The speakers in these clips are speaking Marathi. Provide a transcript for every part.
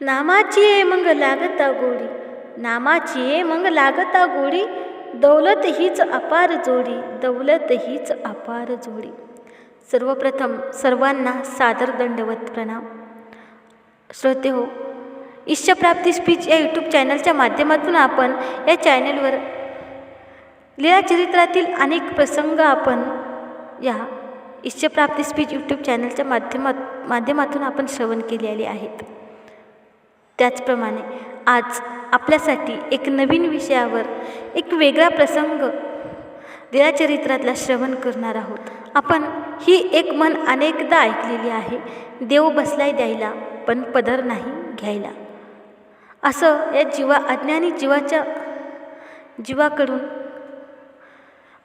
नामाची ये मग लागता गोडी. नामाची ये मग लागता गोडी. दौलत हीच अपार जोडी. दौलत हीच अपार जोडी. सर्वप्रथम सर्वांना सादर दंडवत प्रणाम. श्रोते हो इष्टप्राप्ती स्पीच या यूट्यूब चॅनलच्या माध्यमातून आपण या चॅनलवर लीला चरित्रातील अनेक प्रसंग आपण या इष्टप्राप्ती स्पीच यूट्यूब चॅनलच्या माध्यमात माध्यमातून आपण श्रवण केलेले आहेत. त्याचप्रमाणे आज आपल्यासाठी एक नवीन विषयावर एक वेगळा प्रसंग लीलाचरित्रातला श्रवण करणार आहोत. आपण ही एक मन अनेकदा ऐकलेली आहे देव बसलाय द्यायला पण पदर नाही घ्यायला. असं या जीवा अज्ञानी जीवाच्या जीवाकडून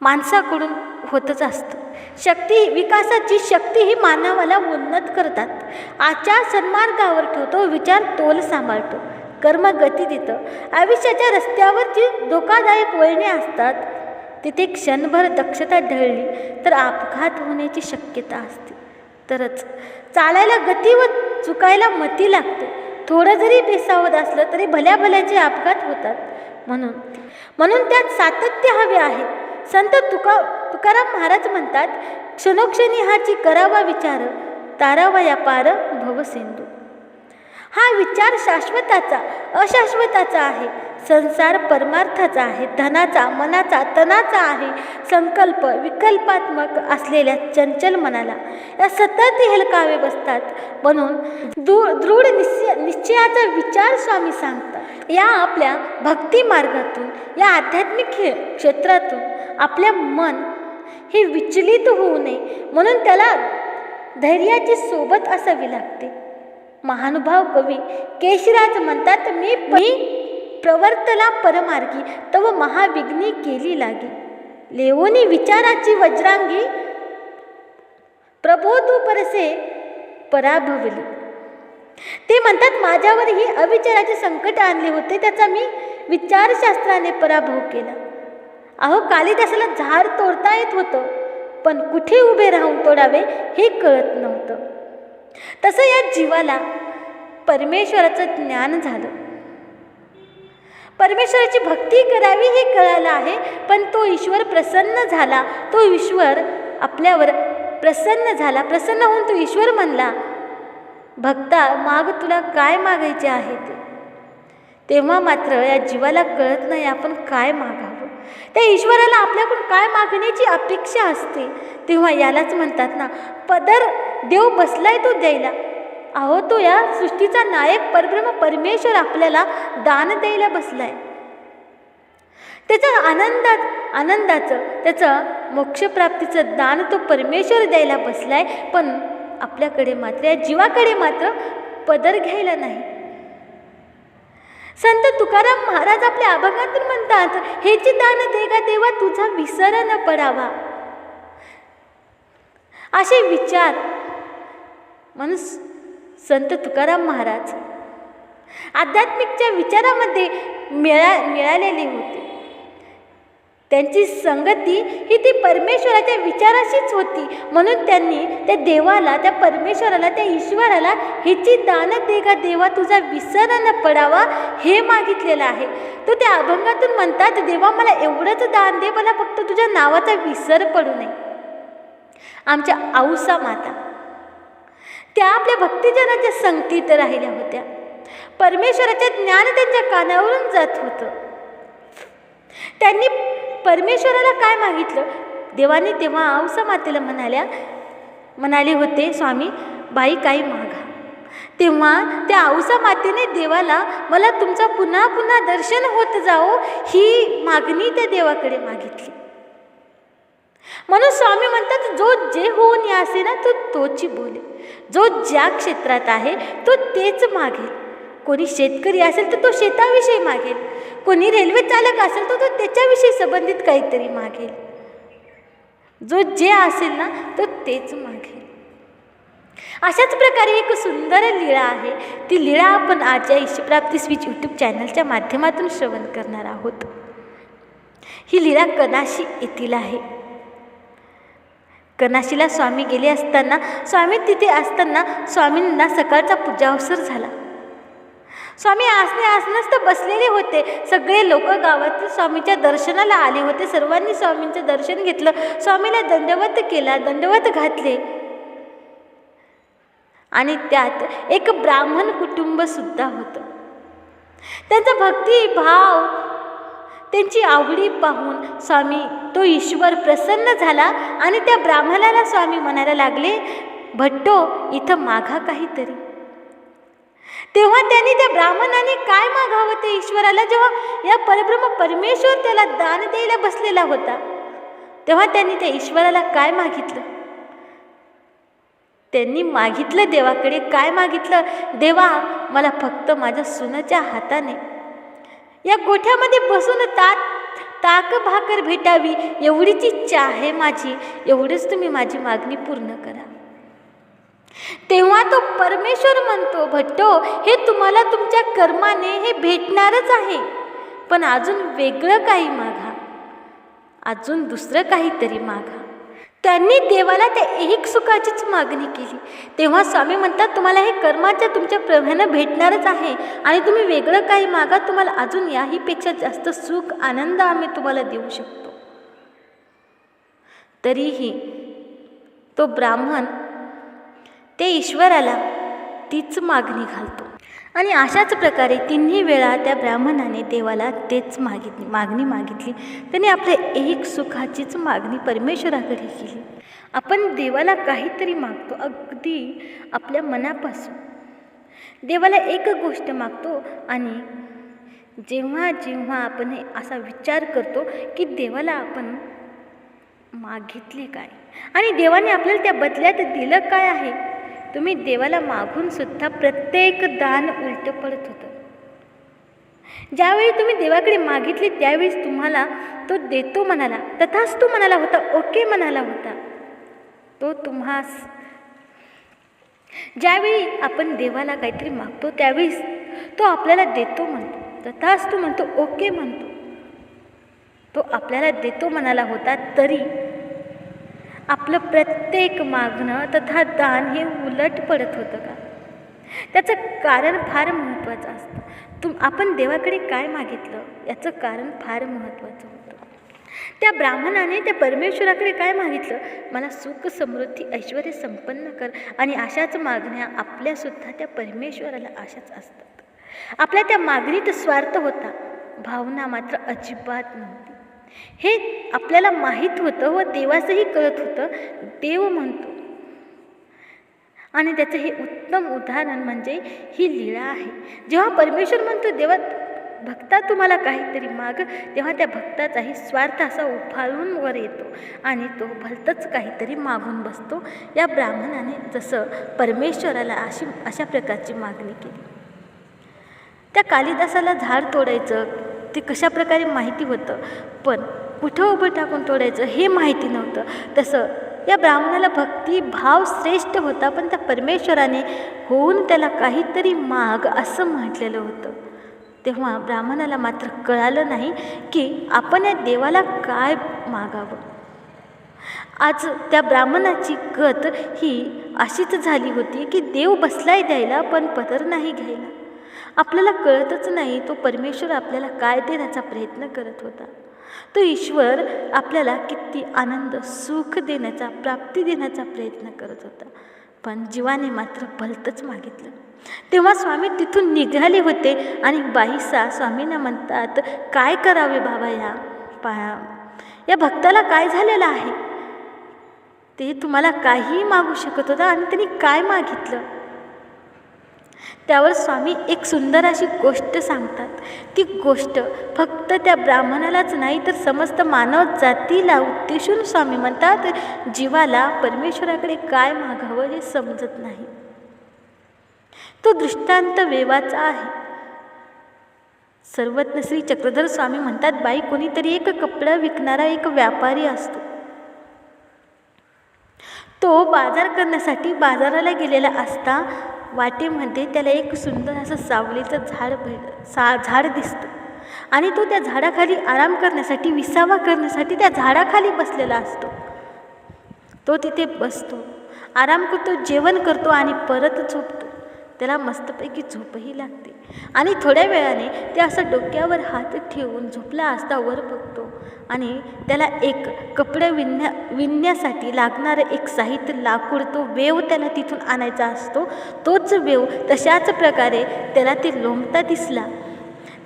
माणसाकडून होतच असतं. शक्ती विकासाची शक्ती ही मानवाला उन्नत करतात. आचार सन्मार्गावर ठेवतो विचार तोल सांभाळतो. कर्म गती देतं. आयुष्याच्या रस्त्यावर जी धोकादायक वळणे असतात. तिथे क्षणभर दक्षता ढळली तर अपघात होण्याची शक्यता असते. तरच चालायला गती व चुकायला मती लागते. थोडं जरी बेसावत असलं तरी भल्या भल्याचे अपघात होतात. म्हणून म्हणून त्यात सातत्य हवे आहे. संत तुका तुकाराम महाराज म्हणतात क्षणोक्षणी हाची करावा विचार तारावा या पार भवसिंधू हा विचार शाश्वताचा अशाश्वताचा आहे. संसार परमार्थाचा आहे धनाचा मनाचा तनाचा आहे. संकल्प विकल्पात्मक असलेल्या चंचल मनाला या सतत हेलकावे बसतात. म्हणून दू दृढ निश्चय निश्चयाचा विचार स्वामी सांगतात. या आपल्या भक्ती मार्गातून या आध्यात्मिक क्षेत्रातून आपले मन हे विचलित होऊ नये. म्हणून त्याला धैर्याची सोबत असावी लागते. महानुभाव कवी केशराज म्हणतात मी मी प्रवर्तला परमार्गी तव महाविघ्नी केली लागी. लेवोनी विचाराची वज्रांगी प्रबोधू परसे पराभवली. ते म्हणतात माझ्यावर ही अविचाराचे संकट आणले होते त्याचा मी विचारशास्त्राने पराभव केला. अहो कालिदासाला झाड तोडता येत होतं पण कुठे उभे राहून तोडावे हे कळत नव्हतं. तसं या जीवाला परमेश्वराचं ज्ञान झालं. परमेश्वराची भक्ती करावी हे कळालं आहे पण तो ईश्वर प्रसन्न झाला. तो ईश्वर आपल्यावर प्रसन्न झाला. प्रसन्न होऊन तो ईश्वर म्हणला भक्ता माग तुला काय मागायचे आहे ते? तेव्हा मात्र या जीवाला कळत नाही आपण काय मागा त्या ईश्वराला आपल्याकडून काय मागण्याची अपेक्षा असते? तेव्हा यालाच म्हणतात ना पदर देव बसलाय तो द्यायला. अहो तो या सृष्टीचा नायक परब्रह्म परमेश्वर आपल्याला दान द्यायला बसलाय. त्याचं आनंदात आनंदाचं त्याचं मोक्षप्राप्तीचं दान तो परमेश्वर द्यायला बसलाय पण आपल्याकडे मात्र या जीवाकडे मात्र पदर घ्यायला नाही. संत तुकाराम महाराज आपल्या अभंगातून म्हणतात हेची दान देगा देवा तुझा विसर न पडावा. असे विचार म्हणून संत तुकाराम महाराज आध्यात्मिकच्या विचारामध्ये मिळा मिळालेले होते. त्यांची संगती ही ती परमेश्वराच्या विचाराशीच होती. म्हणून त्यांनी त्या देवाला त्या परमेश्वराला त्या ईश्वराला हिची दान दे का देवा तुझा विसर न पडावा हे मागितलेलं आहे. तो त्या अभंगातून म्हणतात देवा मला एवढंच दान दे मला फक्त तुझ्या नावाचा विसर पडू नये. आमच्या आऊसा माता त्या आपल्या भक्तिजनाच्या संगतीत राहिल्या होत्या. परमेश्वराच्या ज्ञान त्यांच्या कानावरून जात होतं. त्यांनी परमेश्वराला काय मागितलं? देवाने तेव्हा औसा मातेला म्हणाल्या म्हणाले होते स्वामी बाई काही मागा. तेव्हा त्या औसा मातेने देवाला मला तुमचा पुन्हा पुन्हा दर्शन होत जाओ ही मागणी त्या देवाकडे मागितली. म्हणून स्वामी म्हणतात जो जे होऊन यासे ना तो तोची बोले. जो ज्या क्षेत्रात आहे तो तेच मागेल. कोणी शेतकरी असेल तर तो शेताविषयी मागेल. कोणी रेल्वे चालक असेल तर तो त्याच्याविषयी संबंधित काहीतरी मागेल. जो जे असेल ना तो तेच मागेल. अशाच प्रकारे एक सुंदर लीळा आहे. ती लीळा आपण आज ईशप्राप्ती स्विच यूट्यूब चॅनलच्या माध्यमातून श्रवण करणार आहोत. ही लीळा कनाशी येथील आहे. कनाशीला स्वामी गेले असताना स्वामी तिथे असताना स्वामींना सकाळचा पूजावसर झाला. स्वामी आसने आसनच तर बसलेले होते. सगळे लोक गावातील स्वामीच्या दर्शनाला आले होते. सर्वांनी स्वामींचं दर्शन घेतलं. स्वामीला दंडवत केला. दंडवत घातले. आणि त्यात एक ब्राह्मण कुटुंब सुद्धा होतं. त्यांचा भक्ती भाव त्यांची आवडी पाहून स्वामी तो ईश्वर प्रसन्न झाला आणि त्या ब्राह्मणाला स्वामी म्हणायला लागले भट्टो इथं मागा काहीतरी. तेव्हा त्यांनी त्या ब्राह्मणाने काय मागावं ते ईश्वराला जेव्हा या परब्रह्म परमेश्वर त्याला दान द्यायला बसलेला होता तेव्हा त्यांनी त्या ईश्वराला काय मागितलं? त्यांनी मागितलं देवाकडे काय मागितलं? देवा मला फक्त माझ्या सुनाच्या हाताने या गोठ्यामध्ये बसून तात ताक भाकर भेटावी एवढीच इच्छा आहे माझी एवढीच तुम्ही माझी मागणी पूर्ण करा. तेव्हा तो परमेश्वर म्हणतो भट्टो हे तुम्हाला तुमच्या कर्माने हे भेटणारच आहे. पण अजून वेगळं काही मागा. अजून दुसरं काहीतरी मागा. त्यांनी देवाला त्या एक सुखाचीच मागणी केली. तेव्हा स्वामी म्हणतात तुम्हाला हे कर्माच्या तुमच्या प्रभानं भेटणारच आहे आणि तुम्ही वेगळं काही मागा तुम्हाला अजून याहीपेक्षा जास्त सुख आनंद आम्ही तुम्हाला देऊ शकतो. तरीही तो ब्राह्मण ते ईश्वराला तीच मागणी घालतो. आणि अशाच प्रकारे तिन्ही वेळा त्या ब्राह्मणाने देवाला तेच मागितली मागणी मागितली. त्याने आपल्या एक सुखाचीच मागणी परमेश्वराकडे केली. आपण देवाला काहीतरी मागतो अगदी आपल्या मनापासून. देवाला एक गोष्ट मागतो आणि जेव्हा जेव्हा आपण असा विचार करतो की देवाला आपण मागितले काय? आणि देवाने आपल्याला त्या बदल्यात दिलं काय आहे? तुम्ही देवाला मागून सुद्धा प्रत्येक दान उलटं पडत होतं. ज्यावेळी तुम्ही देवाकडे मागितले त्यावेळेस तुम्हाला तो देतो म्हणाला. तथाच तो म्हणाला होता ओके म्हणाला होता. तो तुम्हास ज्यावेळी आपण देवाला काहीतरी मागतो त्यावेळेस तो आपल्याला देतो म्हणतो. तथाच तो म्हणतो ओके म्हणतो. तो आपल्याला देतो म्हणाला होता तरी आपलं प्रत्येक मागणं तथा दान हे उलट पडत होतं का? त्याचं कारण फार महत्त्वाचं असतं. तुम आपण देवाकडे काय मागितलं? याचं कारण फार महत्त्वाचं होतं. त्या ब्राह्मणाने त्या परमेश्वराकडे काय मागितलं? मला सुख समृद्धी ऐश्वर संपन्न कर आणि अशाच मागण्या आपल्यासुद्धा त्या परमेश्वराला अशाच असतात. आपल्या त्या मागणीत स्वार्थ होता. भावना मात्र अजिबात नव्हती. हे आपल्याला माहीत होतं व देवाचंही कळत होतं. देव म्हणतो. आणि त्याचं हे उत्तम उदाहरण म्हणजे ही लीळा आहे. जेव्हा परमेश्वर म्हणतो देवा भक्ता तुम्हाला काहीतरी माग तेव्हा त्या भक्ताचाही स्वार्थ असा उफाळून वर येतो आणि तो भलतंच काहीतरी मागून बसतो. या ब्राह्मणाने जसं परमेश्वराला अशी अशा प्रकारची मागणी केली. त्या कालिदासाला झाड तोडायचं ते कशाप्रकारे माहिती होतं? पण कुठं उभं टाकून तोडायचं हे माहिती नव्हतं. तसं या ब्राह्मणाला भक्ती भाव श्रेष्ठ होता पण त्या परमेश्वराने होऊन त्याला काहीतरी माग असं म्हटलेलं होतं. तेव्हा ब्राह्मणाला मात्र कळालं नाही की आपण या देवाला काय मागावं. आज त्या ब्राह्मणाची गत ही अशीच झाली होती की देव बसलाय द्यायला पण पदर नाही घ्यायला. आपल्याला कळतच नाही तो परमेश्वर आपल्याला काय देण्याचा प्रयत्न करत होता. तो ईश्वर आपल्याला किती आनंद सुख देण्याचा प्राप्ती देण्याचा प्रयत्न करत होता. पण जीवाने मात्र भलतंच मागितलं. तेव्हा स्वामी तिथून निघाले होते आणि बाईसा स्वामींना म्हणतात काय करावे बाबा या पा या भक्ताला काय झालेलं आहे? ते तुम्हाला काहीही मागू शकत होता आणि त्यांनी काय मागितलं? त्यावर स्वामी एक सुंदर अशी गोष्ट सांगतात. ती गोष्ट फक्त त्या ब्राह्मणालाच नाही तर समस्त मानव जातीला उद्देशून स्वामी म्हणतात जीवाला परमेश्वराकडे काय मागावं हे समजत नाही. तो दृष्टांत वेवाचा आहे. सर्वज्ञ श्री चक्रधर स्वामी म्हणतात बाई कोणीतरी एक कपडा विकणारा एक व्यापारी असतो. तो बाजार करण्यासाठी बाजाराला गेलेला असता वाटेमध्ये त्याला एक सुंदर असं सावलीचं झाड भेट सा झाड दिसतं. आणि तो त्या झाडाखाली आराम करण्यासाठी विसावा करण्यासाठी त्या झाडाखाली बसलेला असतो. तो तिथे बसतो. आराम करतो जेवण करतो आणि परत झोपतो. त्याला मस्तपैकी झोपही लागते. आणि थोड्या वेळाने ते असं डोक्यावर हात ठेवून झोपला असता वर बघतो. आणि त्याला एक कपडे विणण्या विणण्यासाठी लागणारं एक साहित्य लाकूड तो वेव त्याला तिथून आणायचा असतो. तोच वेव तशाच प्रकारे त्याला ते लोंबता दिसला.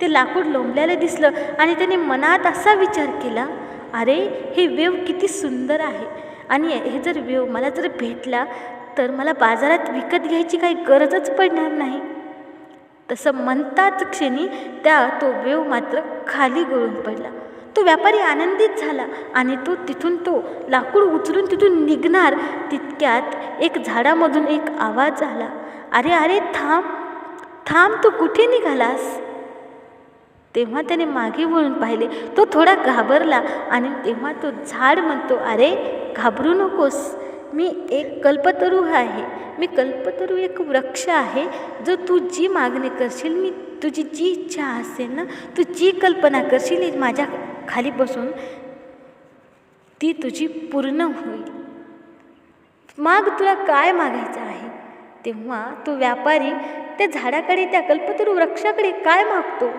ते लाकूड लोंबल्याला दिसलं आणि त्याने मनात असा विचार केला अरे हे वेव किती सुंदर आहे. आणि हे जर वेव मला जर भेटला तर मला बाजारात विकत घ्यायची काही गरजच पडणार नाही. तसं म्हणताच क्षणी त्या तो वेव मात्र खाली गळून पडला. तो व्यापारी आनंदित झाला आणि तो तिथून तो लाकूड उचलून तिथून निघणार तितक्यात एक झाडामधून एक आवाज आला. अरे अरे थांब थांब तू कुठे निघालास? तेव्हा त्याने मागे वळून पाहिले. तो थोडा घाबरला आणि तेव्हा तो झाड म्हणतो अरे घाबरू नकोस. मी एक कल्पतरू आहे. मी कल्पतरू एक वृक्ष आहे. जो तू जी मागणी करशील मी तुझी जी इच्छा असेल ना तू जी कल्पना करशील माझ्या खाली बसून ती तुझी पूर्ण होईल. माग तुला काय मागायचं आहे? तेव्हा तो व्यापारी त्या झाडाकडे त्या कल्पतरू वृक्षाकडे काय मागतो?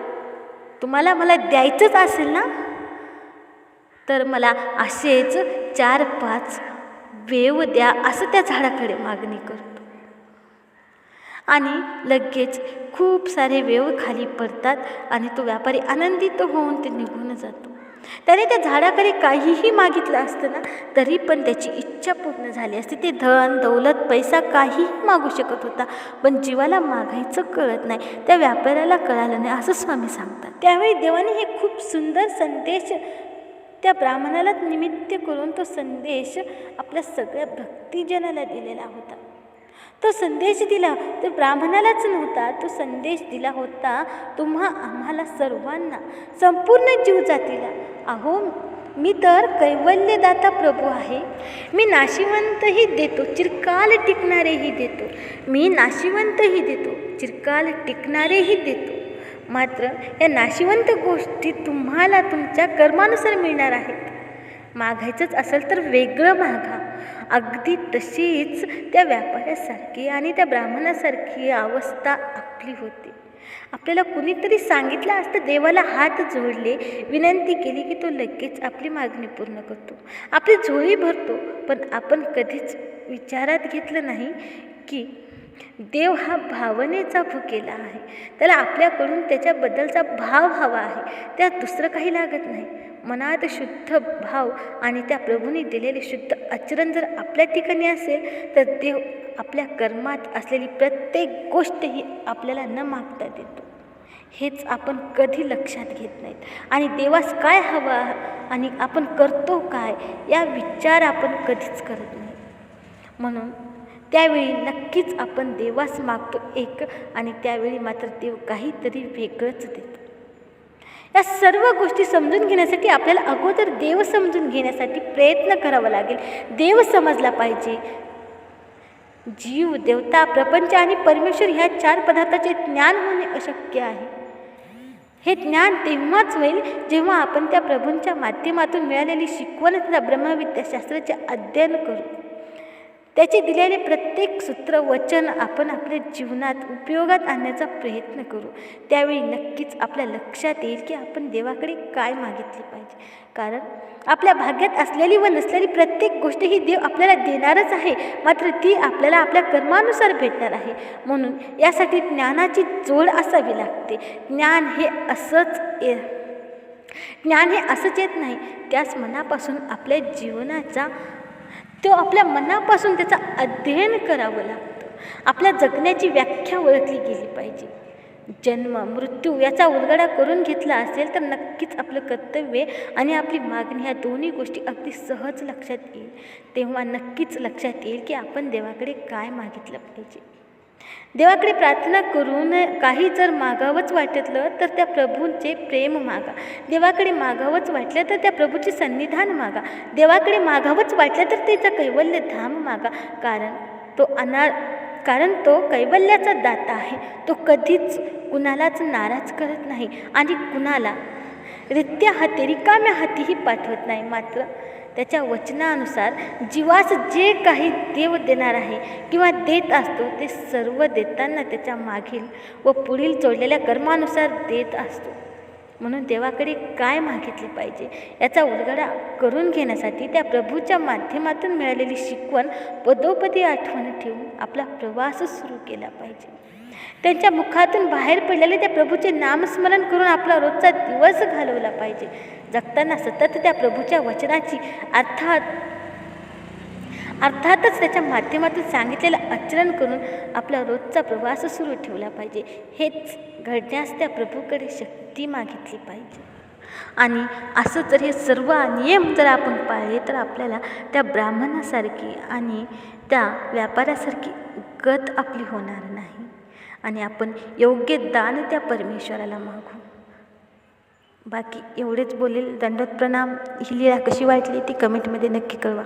तुम्हाला मला द्यायचंच असेल ना? तर मला असेच चार पाच वेव द्या असं त्या झाडाकडे मागणी करतो. आणि लगेच खूप सारे वेव खाली पडतात आणि तो व्यापारी आनंदित होऊन ते निघून जातो. त्याने त्या झाडाकडे काहीही मागितलं असतं ना तरी पण त्याची इच्छा पूर्ण झाली असती. ते धन दौलत पैसा काहीही मागू शकत होता पण जीवाला मागायचं कळत नाही. त्या व्यापाऱ्याला कळालं नाही असं स्वामी सांगतात. त्यावेळी देवाने हे खूप सुंदर संदेश त्या ब्राह्मणालाच निमित्त करून तो संदेश आपल्या सगळ्या भक्तिजनाला दिलेला होता. तो संदेश दिला तो ब्राह्मणालाच नव्हता तो संदेश दिला होता तुम्हा आम्हाला सर्वांना संपूर्ण जीवजातीला. अहो मी तर कैवल्यदाता प्रभू आहे. मी नाशिवंतही देतो चिरकाल टिकणारेही देतो. मी नाशिवंतही देतो चिरकाल टिकणारेही देतो. मात्र या नाशिवंत गोष्टी तुम्हाला तुमच्या कर्मानुसार मिळणार आहेत. मागायचंच असेल तर वेगळं मागा. अगदी तशीच त्या व्यापाऱ्यासारखी आणि त्या ब्राह्मणासारखी अवस्था आपली होती. आपल्याला कुणीतरी सांगितलं असतं देवाला हात जोडले विनंती केली की तो लगेच आपली मागणी पूर्ण करतो. आपली झोळी भरतो. पण आपण कधीच विचारात घेतलं नाही की देव हा भावनेचा भुकेला आहे. त्याला आपल्याकडून त्याच्याबद्दलचा भाव हवा आहे. त्यात दुसरं काही लागत नाही. मनात शुद्ध भाव आणि त्या प्रभूने दिलेले शुद्ध आचरण जर आपल्या ठिकाणी असेल तर देव आपल्या कर्मात असलेली प्रत्येक गोष्ट ही आपल्याला न मागता देतो. हेच आपण कधी लक्षात घेत नाहीत. आणि देवास काय हवं आणि आपण करतो काय या विचार आपण कधीच करत नाही. म्हणून त्यावेळी नक्कीच आपण देवास मागतो एक आणि त्यावेळी मात्र देव काहीतरी वेगळंच देतो. या सर्व गोष्टी समजून घेण्यासाठी आपल्याला अगोदर देव समजून घेण्यासाठी प्रयत्न करावा लागेल. देव समजला पाहिजे. जीव देवता प्रपंच आणि परमेश्वर ह्या चार पदार्थाचे ज्ञान होणे अशक्य आहे. हे ज्ञान तेव्हाच होईल जेव्हा आपण त्या प्रभूंच्या माध्यमातून मिळालेली शिकवण तथा ब्रह्मविद्याशास्त्राचे अध्ययन करू. त्याचे दिलेले प्रत्येक सूत्र वचन आपण आपल्या जीवनात उपयोगात आणण्याचा प्रयत्न करू. त्यावेळी नक्कीच आपल्या लक्षात येईल की आपण देवाकडे काय मागितले पाहिजे. कारण आपल्या भाग्यात असलेली व नसलेली प्रत्येक गोष्ट ही देव आपल्याला देणारच आहे. मात्र ती आपल्याला आपल्या कर्मानुसार भेटणार आहे. म्हणून यासाठी ज्ञानाची जोड असावी लागते. ज्ञान हे असंच ये ज्ञान हे असंच येत नाही. त्याच मनापासून आपल्या जीवनाचा तो आपल्या मनापासून त्याचा अध्ययन करावं लागतं. आपल्या जगण्याची व्याख्या ओळखली गेली पाहिजे. जन्म मृत्यू याचा उलगडा करून घेतला असेल तर नक्कीच आपलं कर्तव्य आणि आपली मागणी ह्या दोन्ही गोष्टी अगदी सहज लक्षात येईल. तेव्हा नक्कीच लक्षात येईल की आपण देवाकडे काय मागितलं पाहिजे. देवाकडे प्रार्थना करून काही जर मागावंच वाटलं तर त्या प्रभूंचे प्रेम मागा. देवाकडे मागावंच वाटलं तर त्या प्रभूचे सन्निधान मागा. देवाकडे मागावंच वाटलं तर त्याचा कैवल्य धाम मागा. कारण तो अना कारण तो कैवल्याचा दाता आहे. तो कधीच कुणालाच नाराज करत नाही आणि कुणाला रित्या हाती रिकाम्या हातीही पाठवत नाही मात्र त्याच्या वचनानुसार जीवास जे काही देव देणार आहे किंवा देत असतो ते सर्व देताना त्याच्या मागील व पुढील जोडलेल्या कर्मानुसार देत असतो. म्हणून देवाकडे काय मागितले पाहिजे याचा उलगडा करून घेण्यासाठी त्या प्रभूच्या माध्यमातून मिळालेली शिकवण पदोपदी आठवण ठेवून आपला प्रवास सुरू केला पाहिजे. त्यांच्या मुखातून बाहेर पडलेले त्या प्रभूचे नामस्मरण करून आपला रोजचा दिवस घालवला पाहिजे. जगताना सतत त्या प्रभूच्या वचनाची अर्थात अर्थातच त्याच्या माध्यमातून सांगितलेलं आचरण करून आपला रोजचा प्रवास सुरू ठेवला पाहिजे. हेच घडण्यास त्या प्रभूकडे शक्ती मागितली पाहिजे. आणि असं जर हे सर्व नियम जर आपण पाळले तर आपल्याला त्या ब्राह्मणासारखी आणि त्या व्यापाऱ्यासारखी गत आपली होणार नाही. आणि आपण योग्य दान त्या परमेश्वराला मागू. बाकी एवढेच बोलेल. दंडोत प्रणाम ही लीळा कशी वाटली ती कमेंटमध्ये नक्की कळवा.